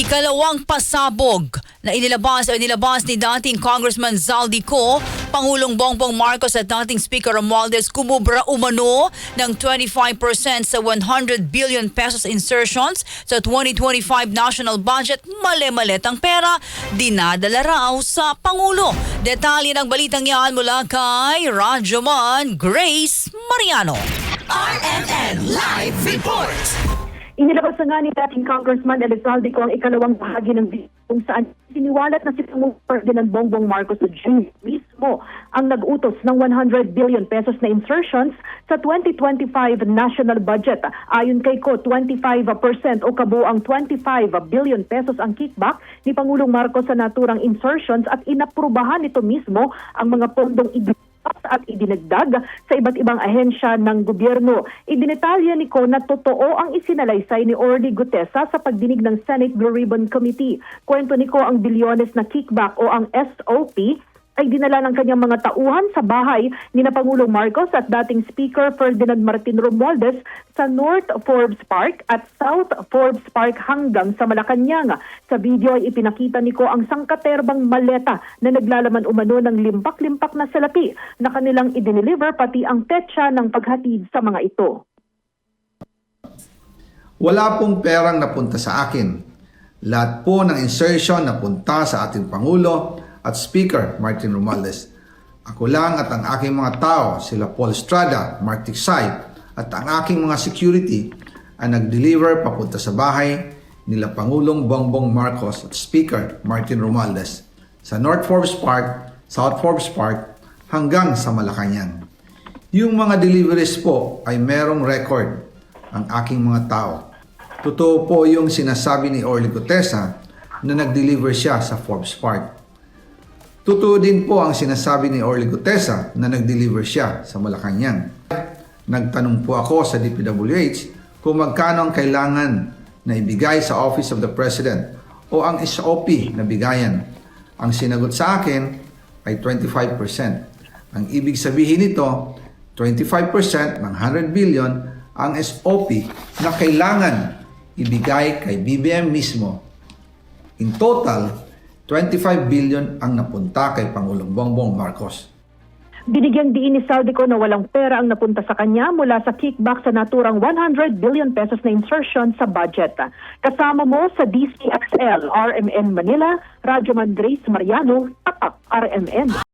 Ikalawang pasabog na inilabas o inilabas ni dating Congressman Zaldico, Pangulong Bongbong Marcos at dating Speaker Romualdez kumubra umano ng 25% sa 100 billion pesos insertions sa 2025 national budget. Mali-malit ang pera, dinadala raw sa Pangulo. Detalye ng balitang yan mula kay Rajoman Grace Mariano. RMN Live Report. Inilabas na nga ni dating Congressman Elizalde ko ang ikalawang bahagi ng video kung saan siniwalat na si Pangulong Ferdinand Bongbong Marcos Jr. mismo ang nag-utos ng 100 billion pesos na insertions sa 2025 national budget. Ayon kay Ko, 25% o kabuang 25 billion pesos ang kickback ni Pangulong Marcos sa naturang insertions at inaprubahan nito mismo ang mga pondong ibigay at idinagdag sa iba't ibang ahensya ng gobyerno. Idinetalya ni Ko na totoo ang isinalaysay ni Orly Gutesa sa pagdinig ng Senate Blue Ribbon Committee. Kwento ni Ko ang bilyones na kickback o ang SOP ay dinala ng kanyang mga tauhan sa bahay ni na Pangulong Marcos at dating Speaker Ferdinand Martin Romualdez sa North Forbes Park at South Forbes Park hanggang sa Malacanang. Sa video ay ipinakita ni Ko ang sangkaterbang maleta na naglalaman umano ng limpak-limpak na salapi na kanilang idineliver pati ang petsa ng paghatid sa mga ito. Wala pong perang napunta sa akin. Lahat po ng insertion napunta sa ating Pangulo at Speaker Martin Romualdez. Ako lang at ang aking mga tao, sila Paul Estrada, Mark Tiksay, at ang aking mga security ay nag-deliver papunta sa bahay nila Pangulong Bongbong Marcos at Speaker Martin Romualdez sa North Forbes Park, South Forbes Park hanggang sa Malacanang. Yung mga deliveries po ay merong record ang aking mga tao. Totoo po yung sinasabi ni Orly Gutesa na nag-deliver siya sa Forbes Park. Totoo din po ang sinasabi ni Orly Gutesa na nag-deliver siya sa Malacanang. Nagtanong po ako sa DPWH kung magkano ang kailangan na ibigay sa Office of the President o ang SOP na bigayan. Ang sinagot sa akin ay 25%. Ang ibig sabihin nito, 25% ng 100 billion ang SOP na kailangan ibigay kay BBM mismo. In total, 25 billion ang napunta kay Pangulong Bongbong Marcos. Binigyang diin ni Saldico na walang pera ang napunta sa kanya mula sa kickback sa naturang 100 billion pesos na insertion sa budget. Kasama mo sa DCXL, RMN Manila, Radyo Man Grace Mariano, Tapak RMN.